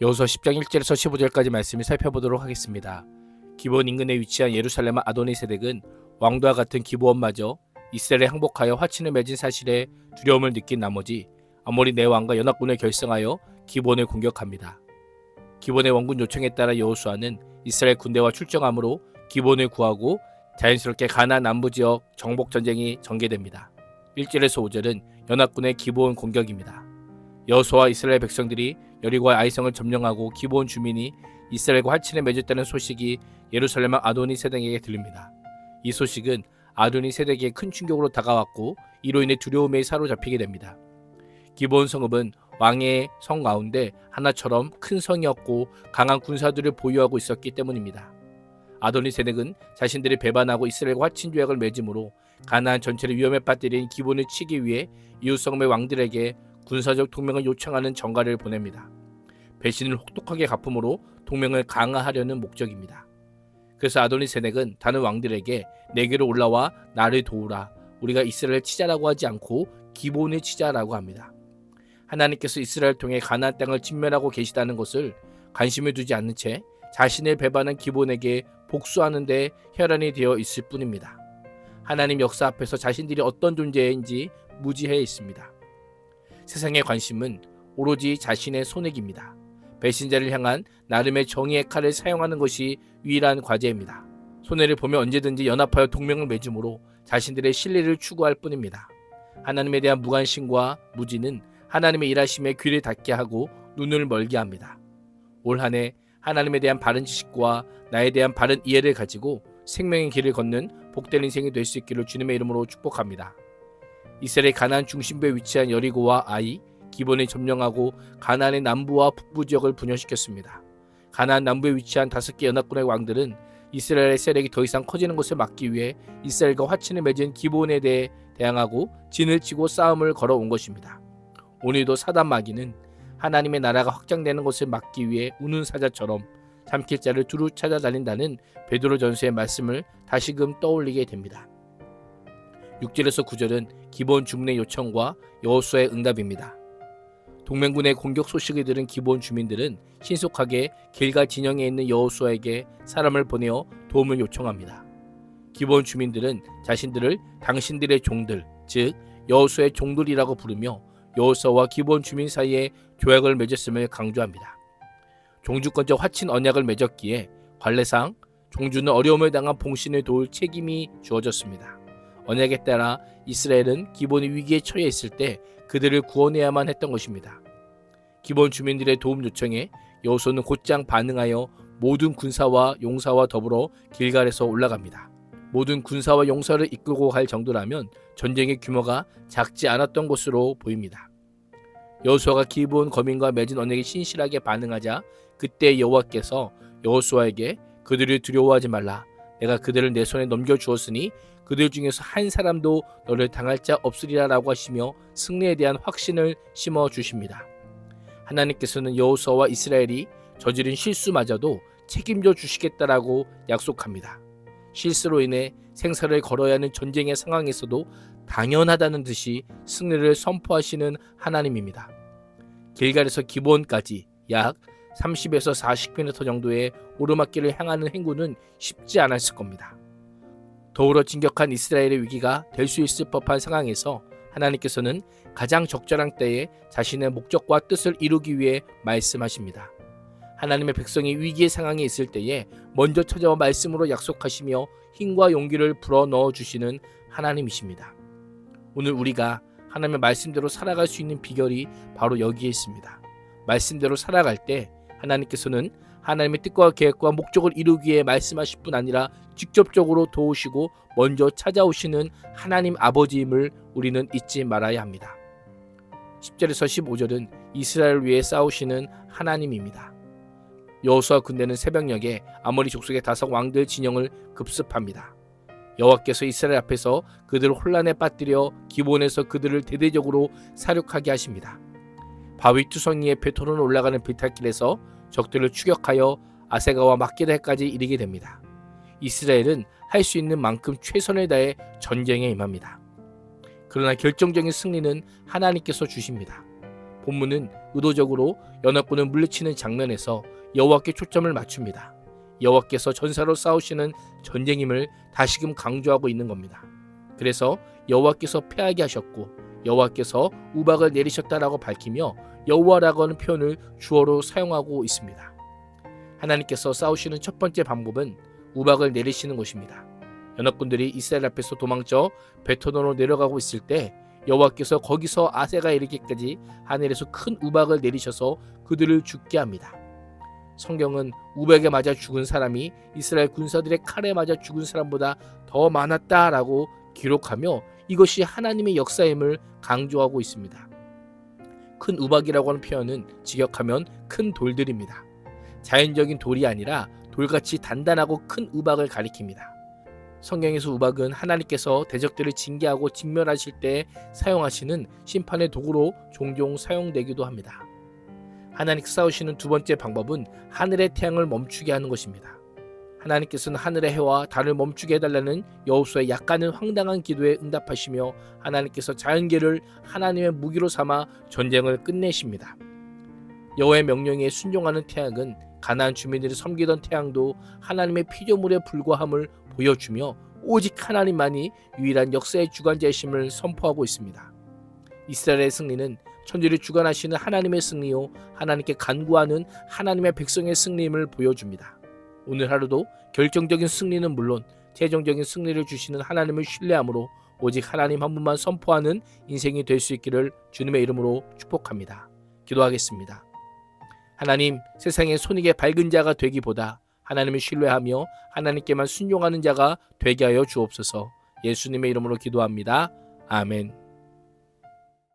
여호수아 10장 1절에서 15절까지 말씀을 살펴보도록 하겠습니다. 기본 인근에 위치한 예루살렘 아도니 세덱은 왕도와 같은 기브온마저 이스라엘에 항복하여 화친을 맺은 사실에 두려움을 느낀 나머지 아모리 내왕과 연합군을 결성하여 기본을 공격합니다. 기본의 원군 요청에 따라 여호수아는 이스라엘 군대와 출정함으로 기본을 구하고 자연스럽게 가나안 남부 지역 정복 전쟁이 전개됩니다. 1절에서 5절은 연합군의 기본 공격입니다. 여호수아와 이스라엘 백성들이 여리고와 아이성을 점령하고 기본 주민이 이스라엘과 화친을 맺었다는 소식이 예루살렘 아도니 세덱에게 들립니다. 이 소식은 아도니 세덱에게 큰 충격으로 다가왔고 이로 인해 두려움에 사로잡히게 됩니다. 기본 성읍은 왕의 성 가운데 하나처럼 큰 성이었고 강한 군사들을 보유하고 있었기 때문입니다. 아도니 세덱은 자신들이 배반하고 이스라엘과 화친 조약을 맺음으로 가나안 전체를 위험에 빠뜨린 기본을 치기 위해 이웃 성읍의 왕들에게 군사적 동맹을 요청하는 전가를 보냅니다. 배신을 혹독하게 갚음으로 동맹을 강화하려는 목적입니다. 그래서 아도니 세덱은 다른 왕들에게 내게로 올라와 나를 도우라. 우리가 이스라엘을 치자라고 하지 않고 기본을 치자라고 합니다. 하나님께서 이스라엘 통해 가나안 땅을 침멸하고 계시다는 것을 관심을 두지 않는 채 자신을 배반한 기본에게 복수하는 데 혈안이 되어 있을 뿐입니다. 하나님 역사 앞에서 자신들이 어떤 존재인지 무지해 있습니다. 세상의 관심은 오로지 자신의 손해입니다. 배신자를 향한 나름의 정의의 칼을 사용하는 것이 유일한 과제입니다. 손해를 보면 언제든지 연합하여 동맹을 맺음으로 자신들의 신뢰를 추구할 뿐입니다. 하나님에 대한 무관심과 무지는 하나님의 일하심에 귀를 닫게 하고 눈을 멀게 합니다. 올 한 해 하나님에 대한 바른 지식과 나에 대한 바른 이해를 가지고 생명의 길을 걷는 복된 인생이 될 수 있기를 주님의 이름으로 축복합니다. 이스라엘 가나안 중심부에 위치한 여리고와 아이 기본을 점령하고 가나안의 남부와 북부 지역을 분열시켰습니다. 가나안 남부에 위치한 다섯 개 연합군의 왕들은 이스라엘의 세력이 더 이상 커지는 것을 막기 위해 이스라엘과 화친을 맺은 기본에 대해 대항하고 진을 치고 싸움을 걸어온 것입니다. 오늘도 사단 마귀는 하나님의 나라가 확장되는 것을 막기 위해 우는 사자처럼 삼킬 자를 두루 찾아다닌다는 베드로 전서의 말씀을 다시금 떠올리게 됩니다. 6절에서 9절은 기본 주문의 요청과 여호수아의 응답입니다. 동맹군의 공격 소식을 들은 기본 주민들은 신속하게 길갈 진영에 있는 여호수아에게 사람을 보내어 도움을 요청합니다. 기본 주민들은 자신들을 당신들의 종들, 즉 여호수아의 종들이라고 부르며 여호수아와 기본 주민 사이에 조약을 맺었음을 강조합니다. 종주권적 화친 언약을 맺었기에 관례상 종주는 어려움을 당한 봉신을 도울 책임이 주어졌습니다. 언약에 따라 이스라엘은 기본이 위기에 처해 있을 때 그들을 구원해야만 했던 것입니다. 기본 주민들의 도움 요청에 여호수아는 곧장 반응하여 모든 군사와 용사와 더불어 길갈에서 올라갑니다. 모든 군사와 용사를 이끌고 갈 정도라면 전쟁의 규모가 작지 않았던 것으로 보입니다. 여호수아가 기본 거민과 맺은 언약에 신실하게 반응하자 그때 여호와께서 여호수아에게 그들을 두려워하지 말라 내가 그들을 내 손에 넘겨 주었으니 그들 중에서 한 사람도 너를 당할 자 없으리라라고 하시며 승리에 대한 확신을 심어 주십니다. 하나님께서는 여호수아와 이스라엘이 저지른 실수마저도 책임져 주시겠다라고 약속합니다. 실수로 인해 생사를 걸어야 하는 전쟁의 상황에서도 당연하다는 듯이 승리를 선포하시는 하나님입니다. 길갈에서 기본까지 약 30에서 40km 정도의 오르막길을 향하는 행군은 쉽지 않았을 겁니다. 더불어 진격한 이스라엘의 위기가 될 수 있을 법한 상황에서 하나님께서는 가장 적절한 때에 자신의 목적과 뜻을 이루기 위해 말씀하십니다. 하나님의 백성이 위기의 상황에 있을 때에 먼저 찾아와 말씀으로 약속하시며 힘과 용기를 불어 넣어 주시는 하나님이십니다. 오늘 우리가 하나님의 말씀대로 살아갈 수 있는 비결이 바로 여기에 있습니다. 말씀대로 살아갈 때 하나님께서는 하나님의 뜻과 계획과 목적을 이루기 위해 말씀하실 뿐 아니라 직접적으로 도우시고 먼저 찾아오시는 하나님 아버지임을 우리는 잊지 말아야 합니다. 10절에서 15절은 이스라엘을 위해 싸우시는 하나님입니다. 여호수아 군대는 새벽녘에 아모리 족속의 다섯 왕들 진영을 급습합니다. 여호와께서 이스라엘 앞에서 그들을 혼란에 빠뜨려 기본에서 그들을 대대적으로 사륙하게 하십니다. 바위 투성이의 베토론 올라가는 비탈길에서 적들을 추격하여 아세가와 막게다까지 이르게 됩니다. 이스라엘은 할 수 있는 만큼 최선을 다해 전쟁에 임합니다. 그러나 결정적인 승리는 하나님께서 주십니다. 본문은 의도적으로 연합군을 물리치는 장면에서 여호와께 초점을 맞춥니다. 여호와께서 전사로 싸우시는 전쟁임을 다시금 강조하고 있는 겁니다. 그래서 여호와께서 패하게 하셨고 여호와께서 우박을 내리셨다라고 밝히며 여호와라고 하는 표현을 주어로 사용하고 있습니다. 하나님께서 싸우시는 첫 번째 방법은 우박을 내리시는 것입니다. 연합군들이 이스라엘 앞에서 도망쳐 베토너로 내려가고 있을 때 여호와께서 거기서 아세가 이르기까지 하늘에서 큰 우박을 내리셔서 그들을 죽게 합니다. 성경은 우박에 맞아 죽은 사람이 이스라엘 군사들의 칼에 맞아 죽은 사람보다 더 많았다라고 기록하며 이것이 하나님의 역사임을 강조하고 있습니다. 큰 우박이라고 하는 표현은 직역하면 큰 돌들입니다. 자연적인 돌이 아니라 돌같이 단단하고 큰 우박을 가리킵니다. 성경에서 우박은 하나님께서 대적들을 징계하고 직멸하실 때 사용하시는 심판의 도구로 종종 사용되기도 합니다. 하나님께 싸우시는 두 번째 방법은 하늘의 태양을 멈추게 하는 것입니다. 하나님께서는 하늘의 해와 달을 멈추게 해달라는 여호수아의 약간은 황당한 기도에 응답하시며 하나님께서 자연계를 하나님의 무기로 삼아 전쟁을 끝내십니다. 여호와의 명령에 순종하는 태양은 가나안 주민들이 섬기던 태양도 하나님의 피조물에 불과함을 보여주며 오직 하나님만이 유일한 역사의 주관자이심을 선포하고 있습니다. 이스라엘의 승리는 천지를 주관하시는 하나님의 승리요 하나님께 간구하는 하나님의 백성의 승리임을 보여줍니다. 오늘 하루도 결정적인 승리는 물론 최종적인 승리를 주시는 하나님을 신뢰함으로 오직 하나님 한 분만 선포하는 인생이 될 수 있기를 주님의 이름으로 축복합니다. 기도하겠습니다. 하나님, 세상의 손익의 밝은 자가 되기보다 하나님을 신뢰하며 하나님께만 순종하는 자가 되게 하여 주옵소서. 예수님의 이름으로 기도합니다. 아멘.